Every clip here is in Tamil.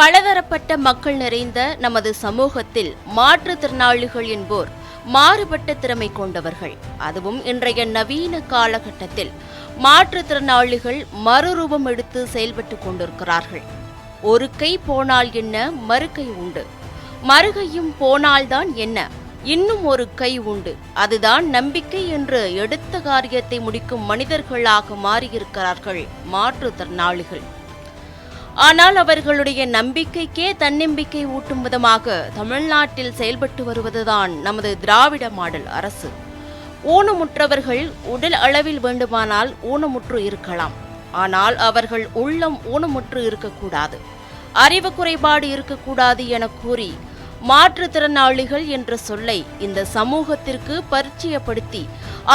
பலதரப்பட்ட மக்கள் நிறைந்த நமது சமூகத்தில் மாற்றுத்திறனாளிகள் என்போர் மாறுபட்ட திறமை கொண்டவர்கள். அதுவும் இன்றைய நவீன காலகட்டத்தில் மாற்றுத்திறனாளிகள் மறுரூபம் எடுத்து செயல்பட்டு கொண்டிருக்கிறார்கள். ஒரு கை போனால் என்ன மறுகை உண்டு. மறுகையும் போனால்தான் என்ன இன்னும் ஒரு கை உண்டு. அதுதான் நம்பிக்கை என்று எடுத்த காரியத்தை முடிக்கும் மனிதர்களாக மாறியிருக்கிறார்கள் மாற்றுத்திறனாளிகள். ஆனால் அவர்களுடைய நம்பிக்கைக்கே தன்னம்பிக்கை ஊட்டும் விதமாக தமிழ்நாட்டில் செயல்பட்டு வருவதுதான் நமது திராவிட மாடல் அரசு. ஊனமுற்றவர்கள் உடல் அளவில் வேண்டுமானால் ஊனமுற்று இருக்கலாம். ஆனால் அவர்கள் உள்ளம் ஊனமுற்று இருக்கக்கூடாது. அறிவு குறைபாடு இருக்கக்கூடாது என கூறி மாற்றுத்திறனாளிகள் என்ற சொல்லை இந்த சமூகத்திற்கு பரிச்சயப்படுத்தி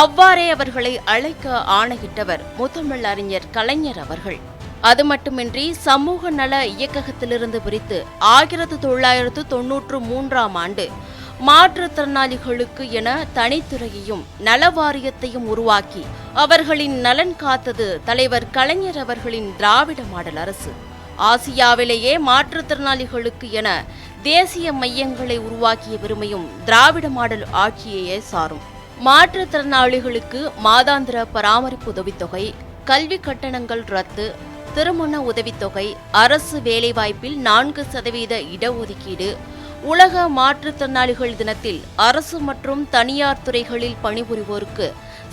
அவ்வாறே அவர்களை அழைக்க ஆணையிட்டவர் முத்தமிழ் அறிஞர் கலைஞர் அவர்கள். அது மட்டுமின்றி சமூக நல இயக்ககத்திலிருந்து பிரித்து ஆயிரத்து தொள்ளாயிரத்து தொன்னூற்று மூன்றாம் ஆண்டு மாற்றுத்திறனாளிகளுக்கு என தனித்துறையையும் நல வாரியத்தையும் உருவாக்கி அவர்களின் நலன் காத்தது தலைவர் கலைஞர் அவர்களின் திராவிட மாடல் அரசு. ஆசியாவிலேயே மாற்றுத்திறனாளிகளுக்கு என தேசிய மையங்களை உருவாக்கிய பெருமையும் திராவிட மாடல் ஆட்சியையே சாரும். மாற்றுத்திறனாளிகளுக்கு மாதாந்திர பராமரிப்பு உதவித்தொகை கல்வி கட்டணங்கள் ரத்து திருமண உதவித்தொகை அரசு வேலைவாய்ப்பில் நான்கு சதவீத இடஒதுக்கீடு உலக மாற்றுத்திறனாளிகள் தினத்தில் அரசு மற்றும் தனியார் துறைகளில் பணிபுரிவோருக்கு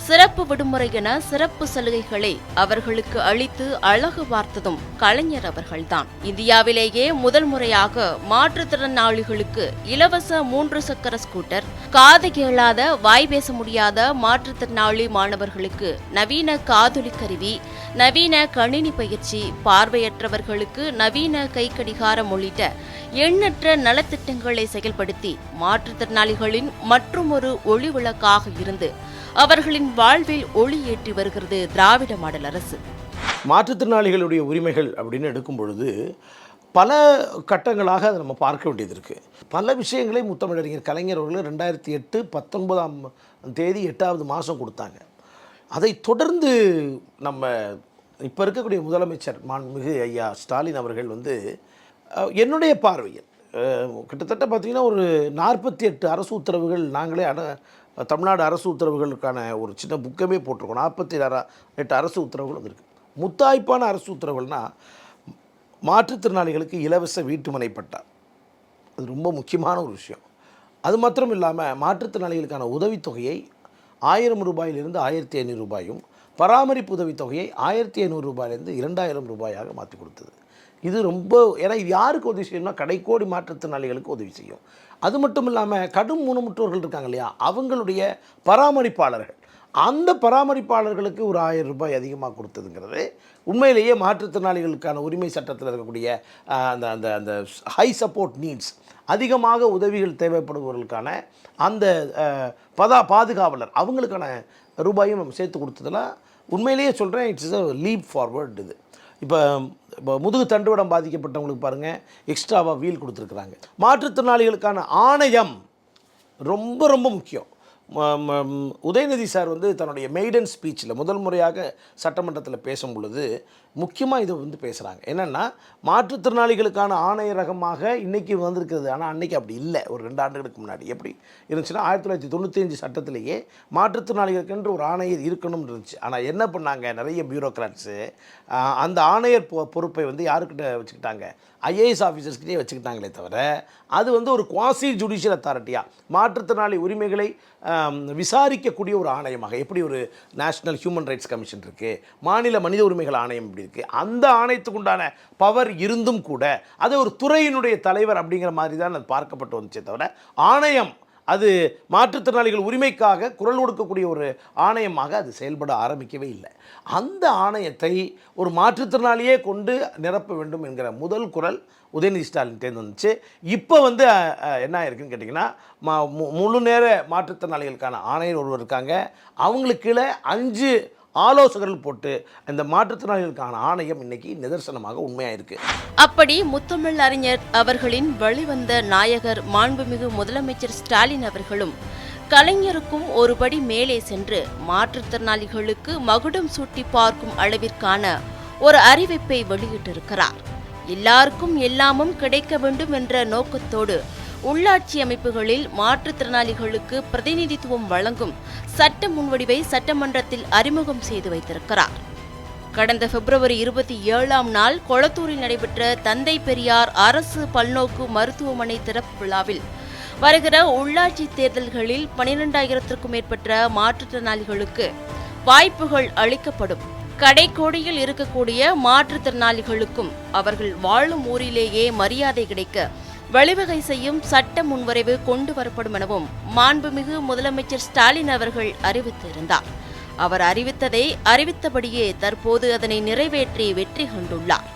சிறப்பு விடுமுறை என சிறப்பு சலுகைகளை அவர்களுக்கு அளித்து அழகு பார்த்ததும் கலைஞர் அவர்கள்தான். இந்தியாவிலேயே முதல் முறையாக மாற்றுத்திறனாளிகளுக்கு இலவச மூன்று சக்கர ஸ்கூட்டர் காது கேளாத வாய் பேச முடியாத மாற்றுத்திறனாளி மாணவர்களுக்கு நவீன காதொலி கருவி நவீன கணினி பயிற்சி பார்வையற்றவர்களுக்கு நவீன கைக்கடிகாரம் உள்ளிட்ட எண்ணற்ற நலத்திட்டங்களை செயல்படுத்தி மாற்றுத்திறனாளிகளின் மற்றுமொரு ஒளி விளக்காக இருந்து அவர்களின் வாழ்வில் ஒளி ஏற்றி வருகிறது திராவிட மாடல் அரசு. மாற்றுத்திறனாளிகளுடைய உரிமைகள் அப்படின்னு எடுக்கும் பொழுது பல கட்டங்களாக அதை நம்ம பார்க்க வேண்டியது இருக்குது பல விஷயங்களை முத்தமிழறிஞர் கலைஞர் அவர்கள் ரெண்டாயிரத்தி எட்டு பத்தொன்பதாம் தேதி எட்டாவது மாதம் கொடுத்தாங்க. அதை தொடர்ந்து நம்ம இப்போ இருக்கக்கூடிய முதலமைச்சர் மாண்புமிகு ஐயா ஸ்டாலின் அவர்கள் வந்து என்னுடைய பார்வையில் கிட்டத்தட்ட பார்த்திங்கன்னா ஒரு நாற்பத்தி எட்டு அரசு உத்தரவுகள் நாங்களே அட தமிழ்நாடு அரசு உத்தரவுகளுக்கான ஒரு சின்ன புக்கமே போட்டிருக்கோம். நாற்பத்தி எட்டு அரசு உத்தரவுகள் வந்திருக்கு. முத்தாய்ப்பான அரசு உத்தரவுகள்னால் மாற்றுத்திறனாளிகளுக்கு இலவச வீட்டுமனை பட்டா. அது ரொம்ப முக்கியமான ஒரு விஷயம். அது மாத்திரம் இல்லாமல் மாற்றுத்திறனாளிகளுக்கான உதவித்தொகையை ஆயிரம் ரூபாயிலிருந்து ஆயிரத்தி ஐநூறு ரூபாயும் பராமரிப்பு உதவித்தொகையை ஆயிரத்தி ஐநூறு ரூபாயிலிருந்து இரண்டாயிரம் ரூபாயாக மாற்றி கொடுத்தது. இது ரொம்ப ஏன்னா இது யாருக்கு உதவி செய்யணும்னா கடைக்கோடி மாற்றுத்திறனாளிகளுக்கு உதவி செய்யும். அது மட்டும் இல்லாமல் கடும் ஊனமுற்றோர்கள் இருக்காங்க இல்லையா? அவங்களுடைய பராமரிப்பாளர்கள். அந்த பராமரிப்பாளர்களுக்கு ஒரு ஆயிரம் ரூபாய் அதிகமாக கொடுத்ததுங்கிறது உண்மையிலேயே மாற்றுத்திறனாளிகளுக்கான உரிமை சட்டத்தில் இருக்கக்கூடிய அந்த அந்த அந்த ஹை சப்போர்ட் நீட்ஸ் அதிகமாக உதவிகள் தேவைப்படுபவர்களுக்கான அந்த பதா பாதுகாவலர் அவங்களுக்கான ரூபாயும் நம்ம சேர்த்து கொடுத்ததுனா உண்மையிலேயே சொல்கிறேன் இட்ஸ் அ லீப் ஃபார்வர்ட் இது. இப்போ இப்போ முதுகு தண்டுவடம் பாதிக்கப்பட்டவங்களுக்கு பாருங்கள் எக்ஸ்ட்ராவாக வீல் கொடுத்துருக்குறாங்க. மாற்றுத்திறனாளிகளுக்கான ஆணையம் ரொம்ப ரொம்ப முக்கியம். ம- ம- உதயநிதி சார் வந்து தன்னுடைய மெய்டன் ஸ்பீச்சில் முதல் முறையாக சட்டமன்றத்தில் பேசும் பொழுது முக்கியமாக இதை வந்து பேசுகிறாங்க என்னென்னா மாற்றுத்திறனாளிகளுக்கான ஆணையரகமாக இன்றைக்கி வந்திருக்கிறது. ஆனால் அன்றைக்கி அப்படி இல்லை. ஒரு ரெண்டு ஆண்டுகளுக்கு முன்னாடி. எப்படி இருந்துச்சுன்னா ஆயிரத்தி தொள்ளாயிரத்தி தொண்ணூத்தஞ்சு சட்டத்திலேயே மாற்றுத்திறனாளிகளுக்கென்று ஒரு ஆணையர் இருக்கணும்னு இருந்துச்சு. ஆனால் என்ன பண்ணாங்க? நிறைய பியூரோக்ராட்ஸு அந்த ஆணையர் பொ பொறுப்பை வந்து யாருக்கிட்ட வச்சுக்கிட்டாங்க? ஐஏஎஸ் ஆஃபீஸர்ஸ்கிட்டே வச்சுக்கிட்டாங்களே தவிர அது வந்து ஒரு குவாசி ஜுடிஷியல் அத்தாரிட்டியாக மாற்றுத்திறனாளி உரிமைகளை விசாரிக்கக்கூடிய ஒரு ஆணையமாக. எப்படி ஒரு நேஷனல் ஹியூமன் ரைட்ஸ் கமிஷன் இருக்குது மாநில மனித உரிமைகள் ஆணையம் இப்படி இருக்குது அந்த ஆணையத்துக்கு உண்டான பவர் இருந்தும் கூட அது ஒரு துறையினுடைய தலைவர் அப்படிங்கிற மாதிரி தான் அது பார்க்கப்பட்டு வந்துச்சே தவிர ஆணையம் அது மாற்றுத்திறனாளிகள் உரிமைக்காக குரல் கொடுக்கக்கூடிய ஒரு ஆணையமாக அது செயல்பட ஆரம்பிக்கவே இல்லை. அந்த ஆணையத்தை ஒரு மாற்றுத்திறனாளியே கொண்டு நிரப்ப வேண்டும் என்கிற முதல் குரல் உதயநிதி ஸ்டாலின்ட்டேருந்து வந்துச்சு. இப்போ வந்து என்ன ஆயிருக்குன்னு கேட்டிங்கன்னா ம- மு- முழு நேர மாற்றுத்திறனாளிகளுக்கான ஆணையர் ஒருவர் இருக்காங்க. அவங்களுக்கு கீழே அஞ்சு ஆலோசகர்கள் போட்டு இந்த மாற்றுத்திறனாளிகளுக்கான ஆணையம் இன்னைக்கு நிதர்சனமாக உண்மையாக இருக்கு அப்படி முத்தமிழ் அறிஞர் அவர்களின் வழிவந்த நாயகர் மாண்புமிகு முதலமைச்சர் ஸ்டாலின் அவர்களும் கலைஞருக்கும் ஒருபடி மேலே சென்று மாற்றுத்திறனாளிகளுக்கு மகுடம் சூட்டி பார்க்கும் அளவிற்கான ஒரு அறிவிப்பை வெளியிட்டிருக்கிறார். எல்லாருக்கும் எல்லாமும் கிடைக்க வேண்டும் என்ற நோக்கத்தோடு உள்ளாட்சி அமைப்புகளில் மாற்றுத்திறனாளிகளுக்கு பிரதிநிதித்துவம் வழங்கும் சட்ட முன்வடிவை சட்டமன்றத்தில் அறிமுகம் செய்து வைத்திருக்கிறார். கடந்த பிப்ரவரி இருபத்தி ஏழாம் நாள் கொளத்தூரில் நடைபெற்ற தந்தை பெரியார் அரசு பல்நோக்கு மருத்துவமனை திறப்பு விழாவில் வருகிற உள்ளாட்சி தேர்தல்களில் பனிரெண்டாயிரத்திற்கும் மேற்பட்ட மாற்றுத்திறனாளிகளுக்கு வாய்ப்புகள் அளிக்கப்படும். கடைக்கோடியில் இருக்கக்கூடிய மாற்றுத்திறனாளிகளுக்கும் அவர்கள் வாழும் ஊரிலேயே மரியாதை கிடைக்க வழிவகை செய்யும் சட்ட முன்வரைவு கொண்டு வரப்படும் எனவும் மாண்புமிகு முதலமைச்சர் ஸ்டாலின் அவர்கள் அறிவித்திருந்தார். அவர் அறிவித்ததை அறிவித்தபடியே தற்போது அதனை நிறைவேற்றி வெற்றி கண்டுள்ளார்.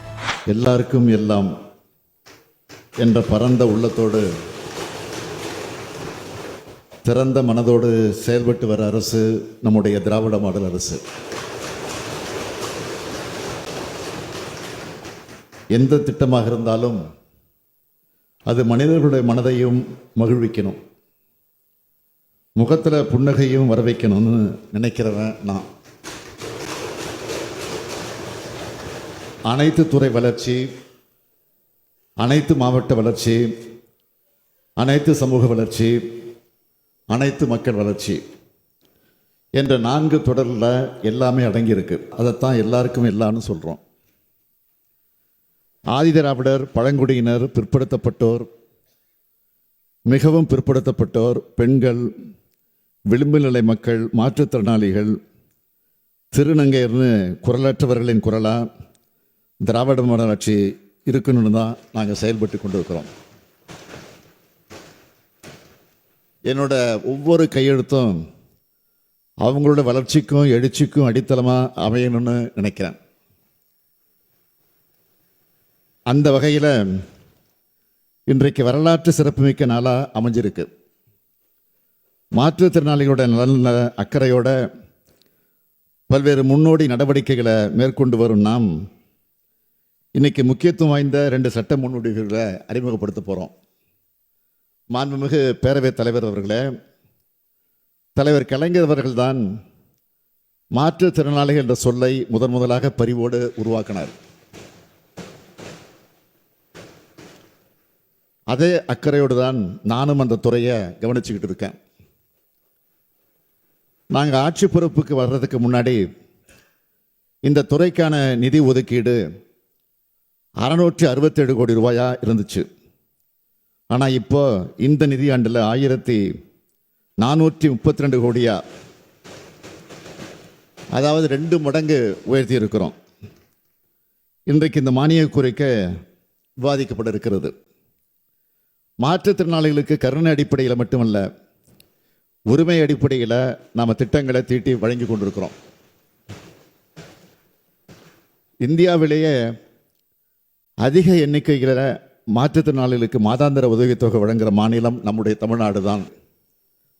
எல்லாருக்கும் எல்லாம் என்ற பரந்த உள்ளத்தோடு திறந்த மனதோடு செயல்பட்டு வர அரசு நம்முடைய திராவிட மாடல் அரசு. எந்த திட்டமாக இருந்தாலும் அது மனிதர்களுடைய மனதையும் மகிழ்விக்கணும். முகத்தில் புன்னகையும் வர வைக்கணும்னு நினைக்கிறவன் நான். அனைத்து துறை வளர்ச்சி அனைத்து மாவட்ட வளர்ச்சி அனைத்து சமூக வளர்ச்சி அனைத்து மக்கள் வளர்ச்சி என்ற நான்கு தொடரில் எல்லாமே அடங்கியிருக்கு. அதைத்தான் எல்லாருக்கும் எல்லான்னு சொல்கிறோம் ஆதிதிராவிடர் பழங்குடியினர் பிற்படுத்தப்பட்டோர் மிகவும் பிற்படுத்தப்பட்டோர் பெண்கள் விளிம்பு நிலை மக்கள் மாற்றுத்திறனாளிகள் திருநங்கையர்னு குரலற்றவர்களின் குரலாக திராவிட மாடல் இருக்குன்னு இருக்கணும்னு தான் நாங்கள் செயல்பட்டு கொண்டு இருக்கிறோம் என்னோட ஒவ்வொரு கையெழுத்தும் அவங்களோட வளர்ச்சிக்கும் எழுச்சிக்கும் அடித்தளமாக அமையணும்னு நினைக்கிறேன். அந்த வகையில் இன்றைக்கு வரலாற்று சிறப்புமிக்க நாளாக அமைஞ்சிருக்கு. மாற்றுத்திறனாளிகளோட நலன அக்கறையோட பல்வேறு முன்னோடி நடவடிக்கைகளை மேற்கொண்டு வரும் நாம் இன்றைக்கி முக்கியத்துவம் வாய்ந்த ரெண்டு சட்ட முன்னோடிகளை அறிமுகப்படுத்த போகிறோம் மாண்புமிகு பேரவைத் தலைவர் அவர்களே தலைவர் கலைஞர் அவர்கள்தான் மாற்றுத்திறனாளிகள் என்ற சொல்லை முதன் முதலாக பரிவோடு உருவாக்கினார். அதே அக்கறையோடு தான் நானும் அந்த துறையை கவனிச்சுக்கிட்டு இருக்கேன். நாங்கள் ஆட்சி பொறுப்புக்கு வர்றதுக்கு முன்னாடி இந்த துறைக்கான நிதி ஒதுக்கீடு அறநூற்றி அறுபத்தேழு கோடி ரூபாயாக இருந்துச்சு. ஆனால் இப்போ இந்த நிதியாண்டில் ஆயிரத்தி நானூற்றி முப்பத்தி ரெண்டு கோடியா. அதாவது ரெண்டு மடங்கு உயர்த்தி இருக்கிறோம் இன்றைக்கு இந்த மானிய குறைக்க விவாதிக்கப்பட இருக்கிறது மாற்றுத்திறனாளிகளுக்கு கருணை அடிப்படையில் மட்டுமல்ல உரிமை அடிப்படையில் நாம் திட்டங்களை தீட்டி வழங்கி கொண்டிருக்கிறோம். இந்தியாவிலேயே அதிக எண்ணிக்கையில் மாற்றுத்திறனாளிகளுக்கு மாதாந்திர உதவித்தொகை வழங்குகிற மாநிலம் நம்முடைய தமிழ்நாடு தான்.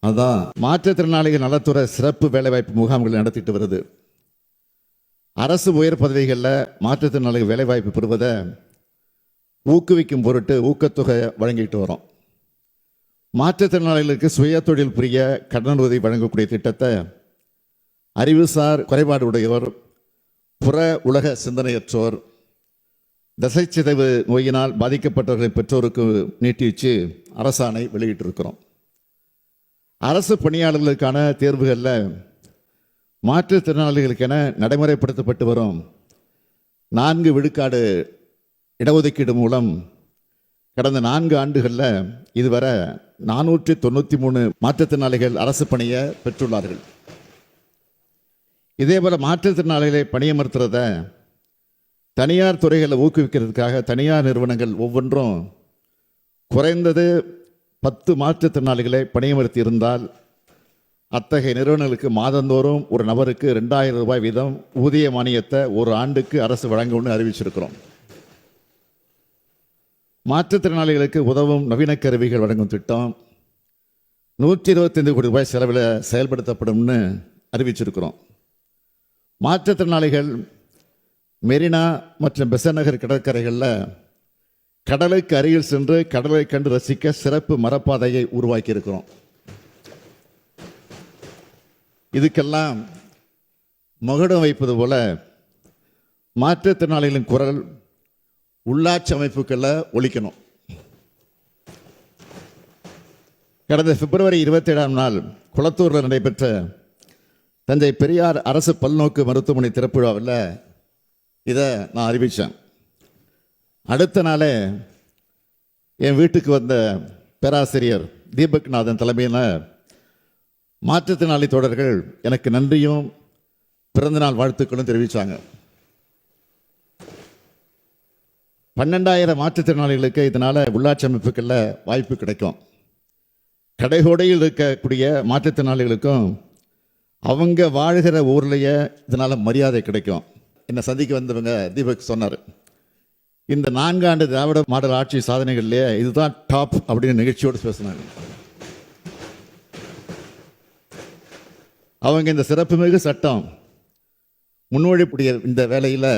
அதுதான் மாற்றுத்திறனாளிகள் நலத்துறை சிறப்பு வேலைவாய்ப்பு முகாம்கள் நடத்திட்டு வருது. அரசு உயர் பதவிகளில் மாற்றுத்திறனாளிகள் வேலைவாய்ப்பு பெறுவதை ஊக்குவிக்கும் பொருட்டு ஊக்கத்தொகை வழங்கிட்டு வரோம். மாற்றுத்திறனாளிகளுக்கு சுய தொழில் புரிய கடன் உதவி வழங்கக்கூடிய திட்டத்தை அறிவுசார் குறைபாடு உடையோர் புற உலக சிந்தனையற்றோர் தசைச்சிதைவு நோயினால் பாதிக்கப்பட்டவர்களின் பெற்றோருக்கு நீட்டி வச்சு அரசாணை வெளியிட்டிருக்கிறோம். அரசு பணியாளர்களுக்கான தேர்வுகளில் மாற்றுத்திறனாளிகளுக்கென நடைமுறைப்படுத்தப்பட்டு வரும் நான்கு விழுக்காடு இடஒதுக்கீடு மூலம் கடந்த நான்கு ஆண்டுகளில் இதுவரை நானூற்றி தொண்ணூற்றி மூணு மாற்றுத்திறனாளிகள் அரசு பணியை பெற்றுள்ளார்கள். இதேபோல் மாற்றுத்திறனாளிகளை பணியமர்த்துறத தனியார் துறைகளை ஊக்குவிக்கிறதுக்காக தனியார் நிறுவனங்கள் ஒவ்வொன்றும் குறைந்தது பத்து மாற்றுத்திறனாளிகளை பணியமர்த்தி இருந்தால் அத்தகைய நிறுவனங்களுக்கு மாதந்தோறும் ஒரு நபருக்கு ரெண்டாயிரம் ரூபாய் வீதம் ஊதிய மானியத்தை ஒரு ஆண்டுக்கு அரசு வழங்கும்னு அறிவிச்சிருக்கிறோம். மாற்றுத்திறனாளிகளுக்கு உதவும் நவீன கருவிகள் வழங்கும் திட்டம் நூற்றி இருபத்தைந்து கோடி ரூபாய் செலவில் செயல்படுத்தப்படும்னு அறிவிச்சிருக்கிறோம். மாற்றுத்திறனாளிகள் மெரினா மற்றும் பெசநகர் கடற்கரைகளில் கடலுக்கு அருகில் சென்று கடலை கண்டு ரசிக்க சிறப்பு மரப்பாதையை உருவாக்கியிருக்கிறோம். இதுக்கெல்லாம் மகுடம் வைப்பது போல மாற்றுத்திறனாளிகளின் குரல் உள்ளாட்சி அமைப்புகளில் ஒழிக்கணும். கடந்த பிப்ரவரி இருபத்தி ஏழாம் நாள் குளத்தூரில் நடைபெற்ற தஞ்சை பெரியார் அரசு பல்நோக்கு மருத்துவமனை திறப்பு விழாவில் இதை நான் அறிவித்தேன் அடுத்த நாளே என் வீட்டுக்கு வந்த பேராசிரியர் தீபக்நாதன் தலைமையில் மாற்றுத்திறனாளி தொடர்கள் எனக்கு நன்றியும் பிறந்தநாள் வாழ்த்துக்களும் தெரிவித்தாங்க பன்னெண்டாயிரம் மாற்றுத்திறனாளிகளுக்கு இதனால் உள்ளாட்சி அமைப்புகளில் வாய்ப்பு கிடைக்கும். கடைகோடையில் இருக்கக்கூடிய மாற்றுத்திறனாளிகளுக்கும் அவங்க வாழ்கிற ஊர்லேயே இதனால் மரியாதை கிடைக்கும். என்னை சந்திக்க வந்தவங்க தீபக் சொன்னார். இந்த நான்காண்டு திராவிட மாடல் ஆட்சி சாதனைகள்லேயே இதுதான் டாப் அப்படின்னு நிகழ்ச்சியோடு பேசினாங்க அவங்க இந்த சிறப்புமிகு சட்டம் முன்மொழிப்புடைய இந்த வேலையில்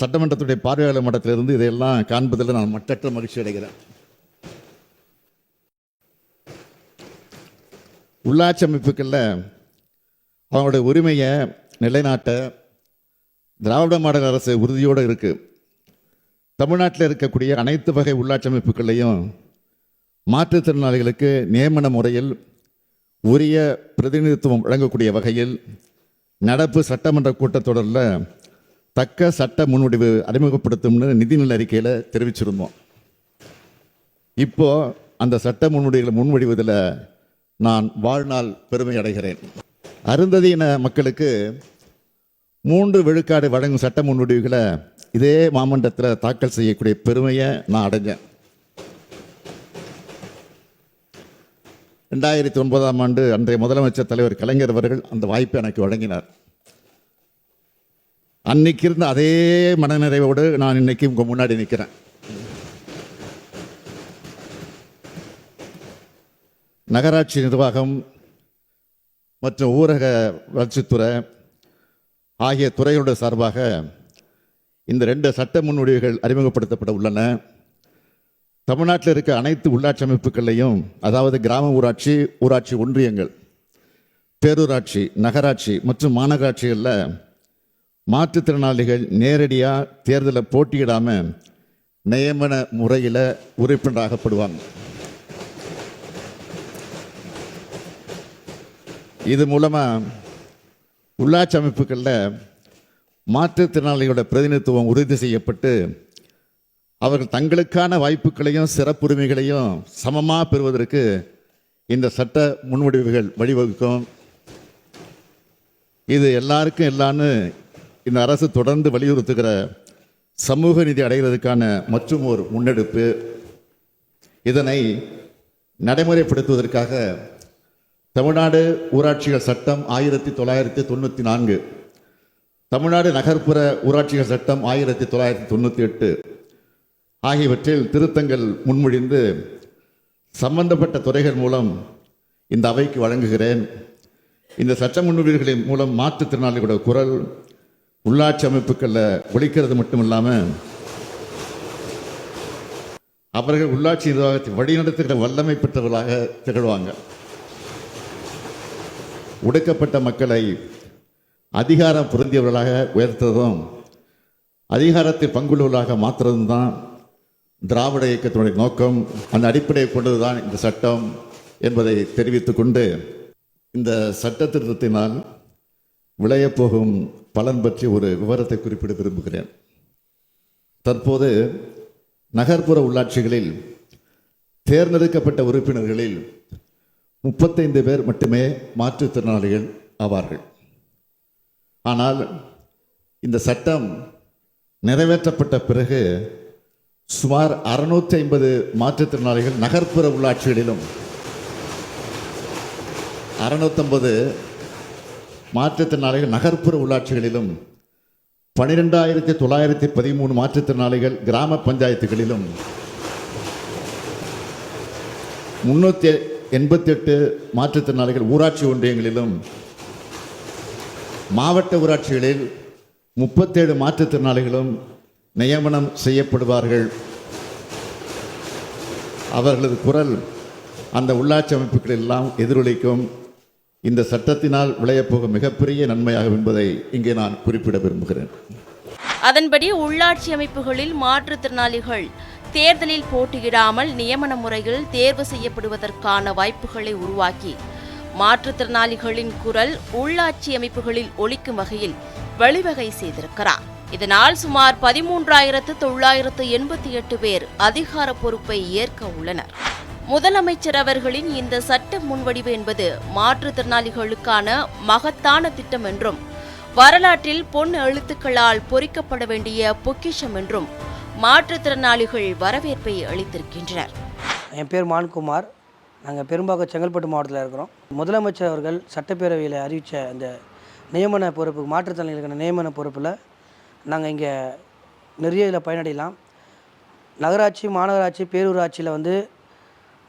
சட்டமன்றத்துடைய பார்வையாளர் மட்டத்திலிருந்து இதையெல்லாம் காண்பதில் நான் மட்டற்ற மகிழ்ச்சி அடைகிறேன். உள்ளாட்சி அமைப்புகளில் அவங்களுடைய உரிமையை நிலைநாட்ட திராவிட மாடல் அரசு உறுதியோடு இருக்குது தமிழ்நாட்டில் இருக்கக்கூடிய அனைத்து வகை உள்ளாட்சி அமைப்புகளையும் மாற்றுத்திறனாளிகளுக்கு நியமன முறையில் உரிய பிரதிநிதித்துவம் வழங்கக்கூடிய வகையில் நடப்பு சட்டமன்ற கூட்டத்தொடரில் தக்க சட்ட முன்வடிவு அறிமுகப்படுத்தும்னு நிதிநிலை அறிக்கையில் தெரிவிச்சிருந்தோம். இப்போது அந்த சட்ட முன்வடிவுகளை முன்வடிவதில் நான் வாழ்நாள் பெருமை அடைகிறேன். அருந்ததியின மக்களுக்கு மூன்று விழுக்காடு வழங்கும் சட்ட முன்வடிவுகளை இதே மாமண்டத்தில் தாக்கல் செய்யக்கூடிய பெருமையை நான் அடைஞ்சேன். ரெண்டாயிரத்தி ஒன்பதாம் ஆண்டு அன்றைய முதலமைச்சர் தலைவர் கலைஞர் அவர்கள் அந்த வாய்ப்பை எனக்கு வழங்கினார். அன்னைக்கு இருந்த அதே மனநிறைவோடு நான் இன்னைக்கு உங்கள் முன்னாடி நிற்கிறேன் நகராட்சி நிர்வாகம் மற்றும் ஊரக வளர்ச்சித்துறை ஆகிய துறைகளுடைய சார்பாக இந்த ரெண்டு சட்ட முன்வடிவுகள் அறிமுகப்படுத்தப்பட உள்ளன. தமிழ்நாட்டில் இருக்க அனைத்து உள்ளாட்சி அமைப்புகளையும் அதாவது கிராம ஊராட்சி ஊராட்சி ஒன்றியங்கள் பேரூராட்சி நகராட்சி மற்றும் மாநகராட்சிகளில் மாற்றுத்திறனாளிகள் நேரடியாக தேர்தலில் போட்டியிடாமல் நியமன முறையில் உறுப்பினராகப்படுவாங்க. இது மூலமாக உள்ளாட்சி அமைப்புகளில் மாற்றுத்திறனாளிகளோட பிரதிநிதித்துவம் உறுதி செய்யப்பட்டு அவர்கள் தங்களுக்கான வாய்ப்புகளையும் சிறப்புரிமைகளையும் சமமாக பெறுவதற்கு இந்த சட்ட முன்வடிவுகள் வழிவகுக்கும். இது எல்லாருக்கும் எல்லான்னு இந்த அரசு தொடர்ந்து வலியுறுத்துகிற சமூக நிதி அடைகிறதுக்கான மற்றும் ஒரு முன்னெடுப்பு. இதனை நடைமுறைப்படுத்துவதற்காக தமிழ்நாடு ஊராட்சிகள் சட்டம் ஆயிரத்தி தொள்ளாயிரத்தி தொண்ணூற்றி நான்கு தமிழ்நாடு நகர்ப்புற ஊராட்சிகள் சட்டம் ஆயிரத்தி தொள்ளாயிரத்தி தொண்ணூற்றி எட்டு ஆகியவற்றில் திருத்தங்கள் முன்மொழிந்து சம்பந்தப்பட்ட துறைகள் மூலம் இந்த அவைக்கு வழங்குகிறேன். இந்த சட்ட முன்வடிவுகளின் மூலம் மாற்றுத்திறனாளிகளோட குரல் உள்ளாட்சி அமைப்புகளில் ஒழிக்கிறது மட்டும் இல்லாமல் அவர்கள் உள்ளாட்சி நிர்வாகத்தை வழிநடத்துகிற வல்லமை பெற்றவர்களாக திகழ்வாங்க. ஒடுக்கப்பட்ட மக்களை அதிகாரம் பொருந்தியவர்களாக உயர்த்ததும் அதிகாரத்தை பங்குள்ளவர்களாக மாற்றுறதும் தான் திராவிட இயக்கத்தினுடைய நோக்கம். அந்த அடிப்படையை கொண்டது தான் இந்த சட்டம் என்பதை தெரிவித்துக்கொண்டு இந்த சட்ட திருத்தத்தினால் விளையப்போகும் பலன் பற்றி ஒரு விவரத்தை குறிப்பிட விரும்புகிறேன். தற்போது நகர்ப்புற உள்ளாட்சிகளில் தேர்ந்தெடுக்கப்பட்ட உறுப்பினர்களில் முப்பத்தைந்து பேர் மட்டுமே மாற்றுத்திறனாளிகள் ஆவார்கள். ஆனால் இந்த சட்டம் நிறைவேற்றப்பட்ட பிறகு சுமார் அறுநூற்றி ஐம்பது மாற்றுத்திறனாளிகள் நகர்ப்புற உள்ளாட்சிகளிலும் அறுநூத்தம்பது மாற்றுத்திறனாளிகள் நகர்ப்புற உள்ளாட்சிகளிலும் பனிரெண்டாயிரத்தி தொள்ளாயிரத்தி பதிமூணு மாற்றுத்திறனாளிகள் கிராம பஞ்சாயத்துகளிலும் முன்னூற்றி எண்பத்தெட்டு மாற்றுத்திறனாளிகள் ஊராட்சி ஒன்றியங்களிலும் மாவட்ட ஊராட்சிகளில் முப்பத்தேழு மாற்றுத்திறனாளிகளும் நியமனம் செய்யப்படுவார்கள். அவர்களது குரல் அந்த உள்ளாட்சி அமைப்புகள் எல்லாம் எதிரொலிக்கும். இந்த சட்டத்தினால் விளையப்போகும் மிகப்பெரிய நன்மையாகும் என்பதை இங்கே நான் குறிப்பிட விரும்புகிறேன். அதன்படி உள்ளாட்சி அமைப்புகளில் மாற்றுத்திறனாளிகள் தேர்தலில் போட்டியிடாமல் நியமன முறையில் தேர்வு செய்யப்படுவதற்கான வாய்ப்புகளை உருவாக்கி மாற்றுத்திறனாளிகளின் குரல் உள்ளாட்சி அமைப்புகளில் ஒழிக்கும் வகையில் வழிவகை செய்திருக்கிறார். இதனால் சுமார் பதிமூன்றாயிரத்து தொள்ளாயிரத்து எண்பத்தி எட்டு பேர் அதிகார பொறுப்பை ஏற்க உள்ளனர். முதலமைச்சர் அவர்களின் இந்த சட்ட முன்வடிவு என்பது மாற்றுத்திறனாளிகளுக்கான மகத்தான திட்டம் என்றும் வரலாற்றில் பொன் எழுத்துக்களால் பொறிக்கப்பட வேண்டிய பொக்கிஷம் என்றும் மாற்றுத்திறனாளிகள் வரவேற்பை அளித்திருக்கின்றனர். என் பேர் மான்குமார். நாங்கள் பெரும்பாக்கம் செங்கல்பட்டு மாவட்டத்தில் இருக்கிறோம். முதலமைச்சர் அவர்கள் சட்டப்பேரவையில் அறிவித்த அந்த நியமன பொறுப்பு மாற்றுத்திறனாளிகளுக்கான நியமன பொறுப்பில் நாங்கள் இங்கே நிறைய இதில் பயனடையலாம். நகராட்சி மாநகராட்சி பேரூராட்சியில் வந்து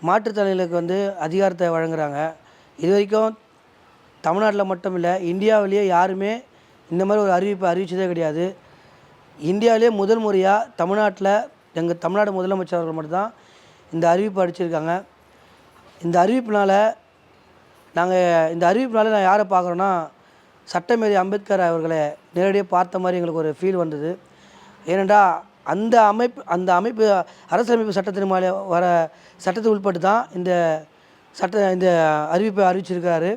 மாற்றுத்திறனாளிகளுக்கு வந்து அதிகாரத்தை வழங்குகிறாங்க இது வரைக்கும் தமிழ்நாட்டில் மட்டும் இல்லை இந்தியாவிலேயே யாருமே இந்த மாதிரி ஒரு அறிவிப்பை அறிவித்ததே கிடையாது. இந்தியாவிலே முதல் முறையாக தமிழ்நாட்டில் எங்கள் தமிழ்நாடு முதலமைச்சர் அவர்கள் மட்டும்தான் இந்த அறிவிப்பு அடிச்சிருக்காங்க இந்த அறிவிப்பினால் நாங்கள் இந்த அறிவிப்பினால நான் யாரை பார்க்குறோன்னா சட்டமேதி அம்பேத்கர் அவர்களை நேரடியாக பார்த்த மாதிரி எங்களுக்கு ஒரு ஃபீல் வந்தது. ஏனென்றால் அந்த அமைப்பு அந்த அமைப்பு அரசியலமைப்பு சட்டத்தின் மேலே வர சட்டத்தை உட்பட்டு தான் இந்த சட்ட இந்த அறிவிப்பை அறிவிச்சிருக்காரு.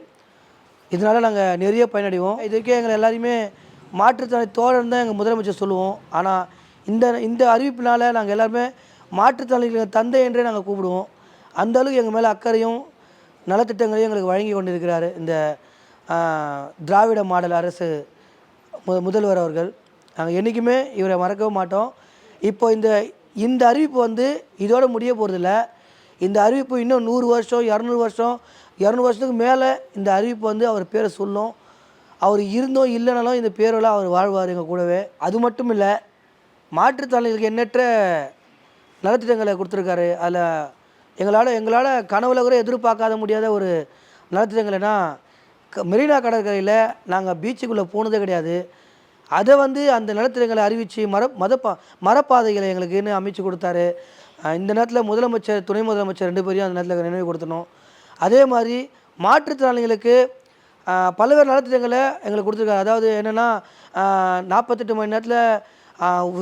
இதனால் நாங்கள் நிறைய பயனடைவோம். இது வரைக்கும் எங்களை எல்லாரையுமே மாற்றுத்திறனாளி தோழன் தான் எங்கள் முதலமைச்சர் சொல்லுவோம். ஆனால் இந்த இந்த அறிவிப்பினால் நாங்கள் எல்லாருமே மாற்றுத்திறனாளிகள் தந்தை என்றே நாங்கள் கூப்பிடுவோம். அந்த அளவுக்கு எங்கள் மேலே அக்கறையும் நலத்திட்டங்களையும் எங்களுக்கு வழங்கி கொண்டிருக்கிறார் இந்த திராவிட மாடல் அரசு முதல்வர் அவர்கள். நாங்கள் என்றைக்குமே இவரை மறக்கவே மாட்டோம். இப்போ இந்த இந்த அறிவிப்பு வந்து இதோடு முடிய போகிறதில்ல இந்த அறிவிப்பு இன்னும் நூறு வருஷம் இரநூறு வருஷம் இரநூறு வருஷத்துக்கு மேலே இந்த அறிவிப்பு வந்து அவர் பேரை சொல்லும். அவர் இருந்தோம் இல்லைனாலும் இந்த பேரெல்லாம் அவர் வாழ்வார் எங்கள் கூடவே. அது மட்டும் இல்லை மாற்றுத்தாளர்களுக்கு எண்ணற்ற நலத்திட்டங்களை கொடுத்துருக்காரு. அதில் எங்களால் எங்களால் கனவுல கூட எதிர்பார்க்காத முடியாத ஒரு நலத்திட்டங்கள்னா க மெரினா கடற்கரையில் நாங்கள் பீச்சுக்குள்ளே போனதே கிடையாது. அதை வந்து அந்த நிலத்திட்டங்களை அறிவித்து மர மதப்பா மரப்பாதைகளை எங்களுக்குன்னு அமைச்சு கொடுத்தாரு. இந்த நேரத்தில் முதலமைச்சர் துணை முதலமைச்சர் ரெண்டு பேரையும் அந்த நேரத்தில் நினைவு கொடுத்தணும் அதே மாதிரி மாற்றுத்திறனாளிகளுக்கு பல்வேறு நலத்திட்டங்களை எங்களுக்கு கொடுத்துருக்காரு. அதாவது என்னென்னா நாற்பத்தெட்டு மணி நேரத்தில்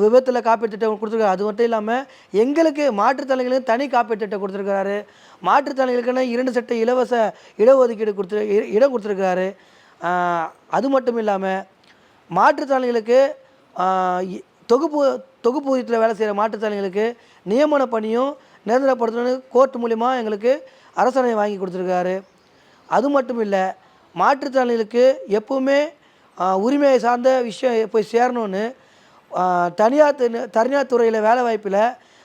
விபத்தில் காப்பீட்டு திட்டம் கொடுத்துருக்காரு. அது மட்டும் இல்லாமல் எங்களுக்கு மாற்றுத்திறனாளிகளுக்கு தனி காப்பீட்டு திட்டம் கொடுத்துருக்காரு. மாற்றுத்திறனாளிகளுக்குன்னு இரண்டு சட்ட இலவச இடஒதுக்கீடு கொடுத்து இ- இடம் கொடுத்துருக்காரு. அது மட்டும் இல்லாமல் மாற்றுத்திறனாளிகளுக்கு தொகுப்பு தொகுப்பு ஊதியத்தில் வேலை செய்கிற மாற்றுத்திறனாளிகளுக்கு நியமன பணியும் நிரந்தரப்படுத்தணும்னு கோர்ட் மூலிமா எங்களுக்கு அரசாணை வாங்கி கொடுத்துருக்காரு. அது மட்டும் இல்லை மாற்றுத்திறனாளிகளுக்கு எப்பவுமே உரிமையை சார்ந்த விஷயம் போய் சேரணும்னு தனியார் தனியார் துறையில் வேலை வாய்ப்பில்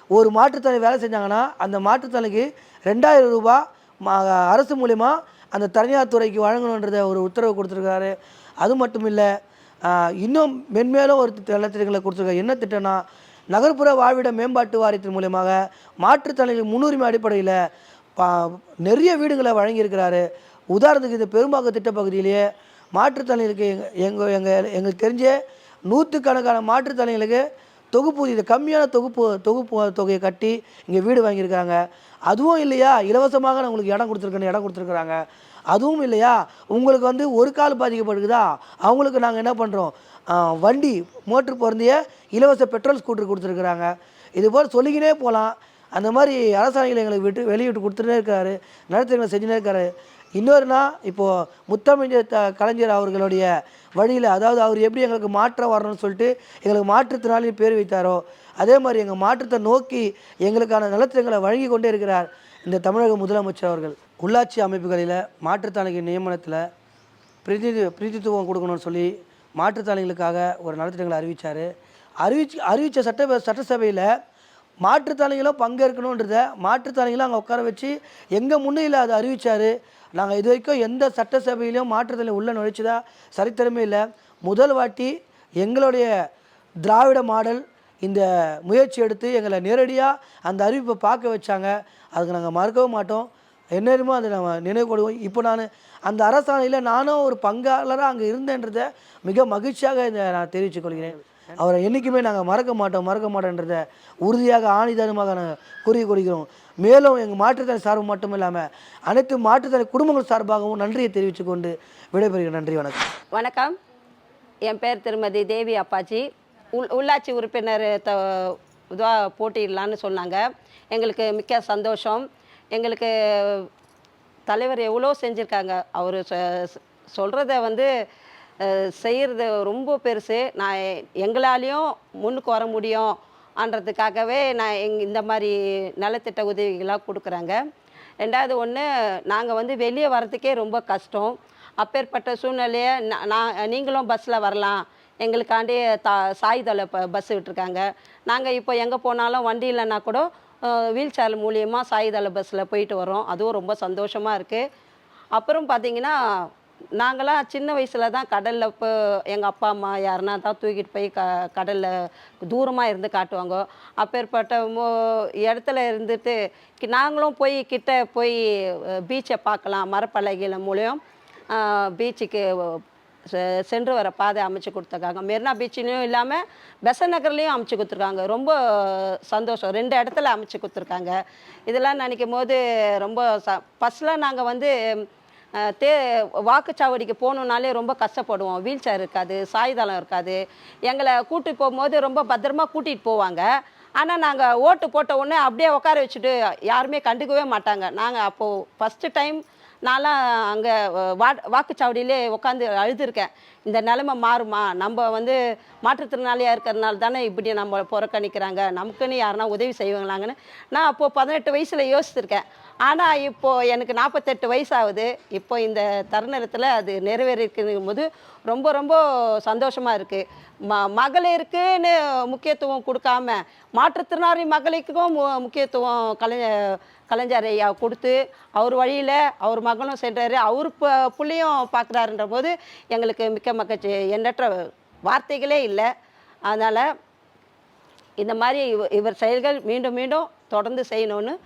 ஒரு மாற்றுத்திறனாளி வேலை செஞ்சாங்கன்னா அந்த மாற்றுத்திறனாளிக்கு ரெண்டாயிரம் ரூபாய் மா அரசு மூலிமா அந்த தனியார் துறைக்கு வழங்கணுன்றத ஒரு உத்தரவு கொடுத்துருக்காரு. அது மட்டும் இல்லை இன்னும் மென்மேலும் ஒரு திட்ட- நலத்திட்டங்களை கொடுத்துருக்காங்க என்ன திட்டம்னா நகர்ப்புற வாழ்விட மேம்பாட்டு வாரியத்தின் மூலியமாக மாற்றுத்திறனாளிகள் முன்னுரிமை அடிப்படையில் பா நிறைய வீடுகளை வழங்கியிருக்கிறாரு. உதாரணத்துக்கு இந்த பெரும்பாக்க திட்டப்பகுதியிலேயே மாற்றுத்திறனாளிகளுக்கு எங்கள் எங்கள் எங்கள் எங்களுக்கு தெரிஞ்ச நூற்றுக்கணக்கான மாற்றுத்தலைகளுக்கு தொகுப்பு இது கம்மியான தொகுப்பு தொகுப்பு தொகையை கட்டி இங்கே வீடு வாங்கியிருக்காங்க அதுவும் இல்லையா? இலவசமாக நான் உங்களுக்கு இடம் கொடுத்துருக்கேன்னு இடம் கொடுத்துருக்குறாங்க. அதுவும் இல்லையா? உங்களுக்கு வந்து ஒரு கால் பாதிக்கப்படுகுதா அவங்களுக்கு நாங்கள் என்ன பண்ணுறோம் வண்டி மோட்ரு பொருந்திய இலவச பெட்ரோல் ஸ்கூட்டர் கொடுத்துருக்குறாங்க. இது போல் சொல்லிக்கினே போகலாம் அந்த மாதிரி அரசாணைகளை எங்களுக்கு விட்டு வெளியிட்டு கொடுத்துட்டே இருக்காரு. நடத்துகளை செஞ்சுனே இருக்காரு. இன்னொருனா இப்போது முத்தமிழர் த கலைஞர் அவர்களுடைய வழியில் அதாவது அவர் எப்படி எங்களுக்கு மாற்றம் வரணும்னு சொல்லிட்டு எங்களுக்கு மாற்றுத்திறனாளி பேர் வைத்தாரோ அதே மாதிரி எங்கள் மாற்றத்தை நோக்கி எங்களுக்கான நலத்திட்டங்களை வழங்கி கொண்டே இருக்கிறார் இந்த தமிழக முதலமைச்சர் அவர்கள். உள்ளாட்சி அமைப்புகளில் மாற்றுத்திறனாளி நியமனத்தில் பிரதிநிதி பிரதித்துவம் கொடுக்கணும்னு சொல்லி மாற்றுத்திறனாளிகளுக்காக ஒரு நலத்திட்டங்களை அறிவித்தார் அறிவிச்சு அறிவித்த சட்ட சட்டசபையில் மாற்றுத்திறனாளிகளும் பங்கேற்கணுன்றத மாற்றுத்திறனாளிகளும் அங்கே உட்கார வச்சு எங்கள் முன்னையில் அதை அறிவித்தார் நாங்கள் இது வரைக்கும் எந்த சட்டசபையிலையும் மாற்றுத்திறனாளி உள்ளே நுழைச்சதா சரித்திரமே இல்லை. முதல் வாட்டி எங்களுடைய திராவிட மாடல் இந்த முயற்சி எடுத்து எங்களை நேரடியாக அந்த அறிவிப்பை பார்க்க வச்சாங்க. அதுக்கு நாங்கள் மறக்கவும் மாட்டோம். என்னமோ அதை நம்ம நினைவு கொடுவோம் இப்போ நான் அந்த அரசாணையில் நானும் ஒரு பங்காளராக அங்கே இருந்தேன்றதை மிக மகிழ்ச்சியாக இதை நான் தெரிவித்துக் கொள்கிறேன். அவரை என்றைக்குமே நாங்கள் மறக்க மாட்டோம் மறக்க மாட்டோன்றதை உறுதியாக ஆணிதனமாக நாங்கள் கூறி கொள்கிறோம். மேலும் எங்கள் மாற்றுத்திறன் சார்பு மட்டும் இல்லாமல் அனைத்து மாற்றுத்திறன் குடும்பங்கள் சார்பாகவும் நன்றியை தெரிவித்து கொண்டு விடைபெறுகிறேன். நன்றி வணக்கம். வணக்கம். என் பேர் திருமதி தேவி அப்பாச்சி. உள் உள்ளாட்சி உறுப்பினர் த இதுவாக போட்டியிடலான்னு சொன்னாங்க. எங்களுக்கு மிக்க சந்தோஷம். எங்களுக்கு தலைவர் எவ்வளோ செஞ்சுருக்காங்க. அவர் சொல்கிறத வந்து செய்கிறது ரொம்ப பெருசு. நான் எங்களாலேயும் முன்னுக்கு வர முடியும் அன்றதுக்காகவே நான் எங் இந்த மாதிரி நலத்திட்ட உதவிகளாக கொடுக்குறாங்க. ரெண்டாவது ஒன்று நாங்கள் வந்து வெளியே வரத்துக்கே ரொம்ப கஷ்டம். அப்பேற்பட்ட சூழ்நிலையை நான் நீங்களும் பஸ்ஸில் வரலாம். எங்களுக்காண்டி தா சாய்தள ப பஸ் விட்டுருக்காங்க. நாங்கள் இப்போ எங்கே போனாலும் வண்டி இல்லைன்னா கூட வீல் சேர் மூலியமாக சாய்தள பஸ்ஸில் போயிட்டு வரோம். அதுவும் ரொம்ப சந்தோஷமாக இருக்குது அப்புறம் பார்த்தீங்கன்னா நாங்களாம் சின்ன வயசில் தான் கடலில் இப்போ எங்கள் அப்பா அம்மா யாருன்னா தான் தூக்கிட்டு போய் க கடலில் தூரமாக இருந்து காட்டுவாங்க. அப்பேற்பட்ட மோ இடத்துல இருந்துட்டு கி- நாங்களும் போய் கிட்ட போய் பீச்சை பார்க்கலாம். மரப்பலகையில் மூலியம் பீச்சுக்கு சென்று வர பாதை அமைச்சு கொடுத்துருக்காங்க. மெரினா பீச்சிலையும் இல்லாமல் பெசன் நகர்லேயும் அமைச்சு கொடுத்துருக்காங்க. ரொம்ப சந்தோஷம். ரெண்டு இடத்துல அமைச்சு கொடுத்துருக்காங்க. இதெல்லாம் நினைக்கும் போது ரொம்ப ச ஃபஸ்ட்லாம் நாங்கள் வந்து தே வாக்குச்சாவடிக்கு போகணுன்னாலே ரொம்ப கஷ்டப்படுவோம். வீல் சேர் இருக்காது சாயுதளம் இருக்காது. எங்களை கூட்டி போகும்போது ரொம்ப பத்திரமா கூட்டிகிட்டு போவாங்க. ஆனால் நாங்கள் ஓட்டு போட்ட உடனே அப்படியே உட்கார வச்சுட்டு யாருமே கண்டுக்கவே மாட்டாங்க. நாங்கள் அப்போது ஃபஸ்ட்டு டைம் நான்லாம் அங்கே வா வாக்குச்சாவடியிலே உட்காந்து அழுதுருக்கேன். இந்த நிலைமை மாறுமா? நம்ம வந்து மாற்றுத்திறனாளியாக இருக்கிறதுனால தானே இப்படி நம்ம புறக்கணிக்கிறாங்க? நமக்குன்னு யாருனா உதவி செய்வாங்களாங்கன்னு நான் அப்போது பதினெட்டு வயசில் யோசிச்சிருக்கேன். ஆனால் இப்போது எனக்கு நாற்பத்தெட்டு வயசாகுது. இப்போ இந்த தருணத்தில் அது நிறைவேறிருக்கும் போது ரொம்ப ரொம்ப சந்தோஷமாக இருக்குது ம மகளிருக்குன்னு முக்கியத்துவம் கொடுக்காம மாற்றுத்திறனாளி மகளிருக்கும் மு முக்கியத்துவம் கலைஞர் கலைஞர் ஐயா கொடுத்து அவர் வழியில் அவர் மகனும் சென்றார். அவர் ப புள்ளியும் பார்க்குறாருன்ற போது எங்களுக்கு மிக்க மகிழ்ச்சி. எண்ணற்ற வார்த்தைகளே இல்லை. அதனால் இந்த மாதிரி இவ- இவர் செயல்கள் மீண்டும் மீண்டும் தொடர்ந்து செய்யணும்னு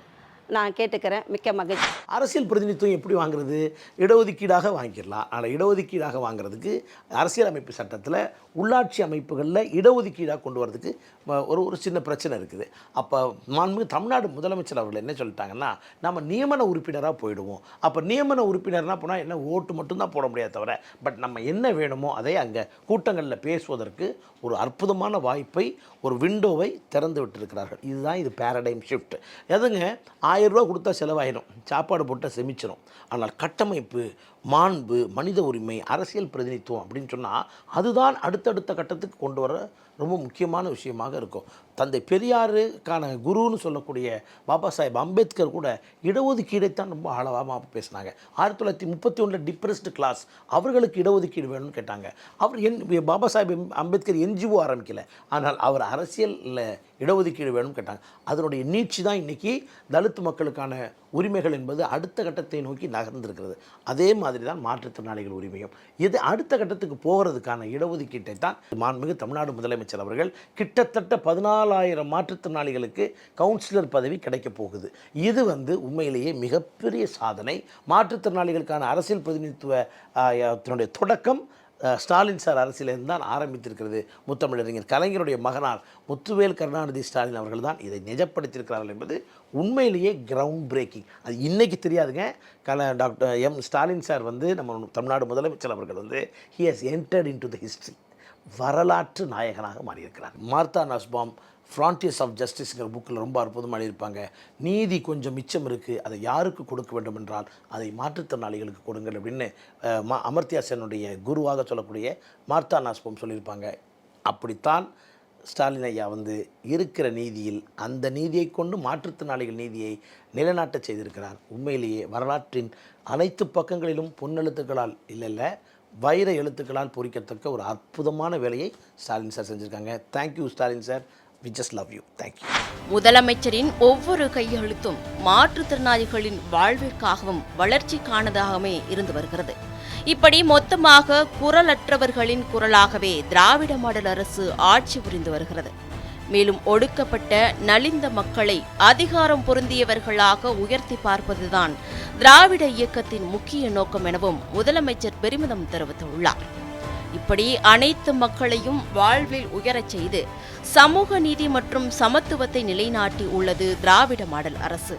நான் கேட்டுக்கிறேன். மிக்க மகிழ்ச்சி. அரசியல் பிரதிநிதித்துவம் எப்படி வாங்குறது? இடஒதுக்கீடாக வாங்கிடலாம். ஆனால் இடஒதுக்கீடாக வாங்குறதுக்கு அரசியலமைப்பு சட்டத்தில் உள்ளாட்சி அமைப்புகளில் இடஒதுக்கீடாக கொண்டு வரதுக்கு ஒரு ஒரு சின்ன பிரச்சனை இருக்குது. அப்போ மாண்புமிகு தமிழ்நாடு முதலமைச்சர் அவர்கள் என்ன சொல்லிட்டாங்கன்னா நம்ம நியமன உறுப்பினராக போயிடுவோம். அப்போ நியமன உறுப்பினர்னா போனால் என்ன ஓட்டு மட்டும்தான் போட முடியாது தவிர பட் நம்ம என்ன வேணுமோ அதை அங்கே கூட்டங்களில் பேசுவதற்கு ஒரு அற்புதமான வாய்ப்பை ஒரு விண்டோவை திறந்து விட்டிருக்கிறார்கள். இதுதான் இது பேரடைம் ஷிஃப்ட் எதுங்க? ஆயிரம் ரூபா கொடுத்தா செலவாயிடும் சாப்பாடு போட்டால் செமிச்சிடும் ஆனால் கட்டமைப்பு மாண்பு மனித உரிமை அரசியல் பிரதிநிதித்துவம் அப்படின்னு சொன்னால் அதுதான் அடுத்தடுத்த கட்டத்துக்கு கொண்டு வர ரொம்ப முக்கியமான விஷயமாக இருக்கும். தந்தை பெரியாருக்கான குருன்னு சொல்லக்கூடிய பாபா சாஹேப் அம்பேத்கர் கூட இடஒதுக்கீடைத்தான் ரொம்ப அளவாக பேசினாங்க. ஆயிரத்தி தொள்ளாயிரத்தி முப்பத்தி ஒன்றில் டிப்ரெஸ்டு கிளாஸ் அவர்களுக்கு இடஒதுக்கீடு வேணும்னு கேட்டாங்க. அவர் என் பாபா சாஹேப் அம்பேத்கர் என்ஜிஓ ஆரம்பிக்கல. ஆனால் அவர் அரசியலில் இடஒதுக்கீடு வேணும்னு கேட்டாங்க. அதனுடைய நீட்சி தான் இன்றைக்கி தலித் மக்களுக்கான உரிமைகள் என்பது அடுத்த கட்டத்தை நோக்கி நகர்ந்திருக்கிறது. அதே மாதிரி தான் மாற்றுத்திறனாளிகள் உரிமையும். இது அடுத்த கட்டத்துக்கு போகிறதுக்கான இடஒதுக்கீட்டை தான் மாண்புமிகு தமிழ்நாடு முதலமைச்சர் அவர்கள் கிட்டத்தட்ட பதினாலாயிரம் மாற்றுத்திறனாளிகளுக்கு கவுன்சிலர் பதவி கிடைக்கப் போகுது. இது வந்து உண்மையிலேயே மிகப்பெரிய சாதனை. மாற்றுத்திறனாளிகளுக்கான அரசியல் பிரதிநிதித்துவ தொடக்கம் ஸ்டாலின் சார் அரசியலிருந்து தான் ஆரம்பித்திருக்கிறது முத்தமிழறிஞர் கலைஞருடைய மகனார் முத்துவேல் கருணாநிதி ஸ்டாலின் அவர்கள் தான் இதை நிஜப்படுத்தியிருக்கிறார்கள் என்பது உண்மையிலேயே கிரவுண்ட் பிரேக்கிங் அது இன்றைக்கி தெரியாதுங்க. கல டாக்டர் எம் ஸ்டாலின் சார் வந்து நம்ம தமிழ்நாடு முதலமைச்சர் அவர்கள் வந்து he has entered in to the history வரலாற்று நாயகனாக மாறியிருக்கிறார். மார்த்தா நஸ்பாம் ஃப்ரான்டியர்ஸ் ஆஃப் ஜஸ்டிஸ்ங்கிற புக்கில் ரொம்ப அற்புதமாக எழுதியிருப்பாங்க. நீதி கொஞ்சம் மிச்சம் இருக்குது அதை யாருக்கு கொடுக்க வேண்டும் என்றால் அதை மாற்றுத்திறனாளிகளுக்கு கொடுங்கள் அப்படின்னு மா அமர்த்தியா சென்னுடைய குருவாக சொல்லக்கூடிய மார்த்தா நாஸ்பம் சொல்லியிருப்பாங்க. அப்படித்தான் ஸ்டாலின் ஐயா வந்து இருக்கிற நீதியில் அந்த நீதியை கொண்டு மாற்றுத்திறனாளிகள் நீதியை நிலைநாட்ட செய்திருக்கிறார். உண்மையிலேயே வரலாற்றின் அனைத்து பக்கங்களிலும் பொன்னெழுத்துக்களால் இல்லைல்ல வைர எழுத்துக்களால் பொறிக்கத்தக்க ஒரு அற்புதமான வேலையை ஸ்டாலின் சார் செஞ்சுருக்காங்க. Thank you Stalin sir we just love you thank you முதலமைச்சரின் ஒவ்வொரு கையெழுத்தும் மாற்றுத்திறனாளிகளின் வாழ்விற்காகவும் வளர்ச்சிக்கானதாகவே இருந்து வருகிறது. இப்படி மொத்தமாக குரலற்றவர்களின் குரலாகவே திராவிட மாடல் அரசு ஆட்சி புரிந்து வருகிறது. மேலும் ஒடுக்கப்பட்ட நலிந்த மக்களை அதிகாரம் பொருந்தியவர்களாக உயர்த்தி பார்ப்பதுதான் திராவிட இயக்கத்தின் முக்கிய நோக்கம் எனவும் முதலமைச்சர் பெருமிதம் தெரிவித்துள்ளார். இப்படி அனைத்து மக்களையும் வாழ்வில் உயரச் செய்து சமூக நீதி மற்றும் சமத்துவத்தை நிலைநாட்டி உள்ளது திராவிட மாடல் அரசு.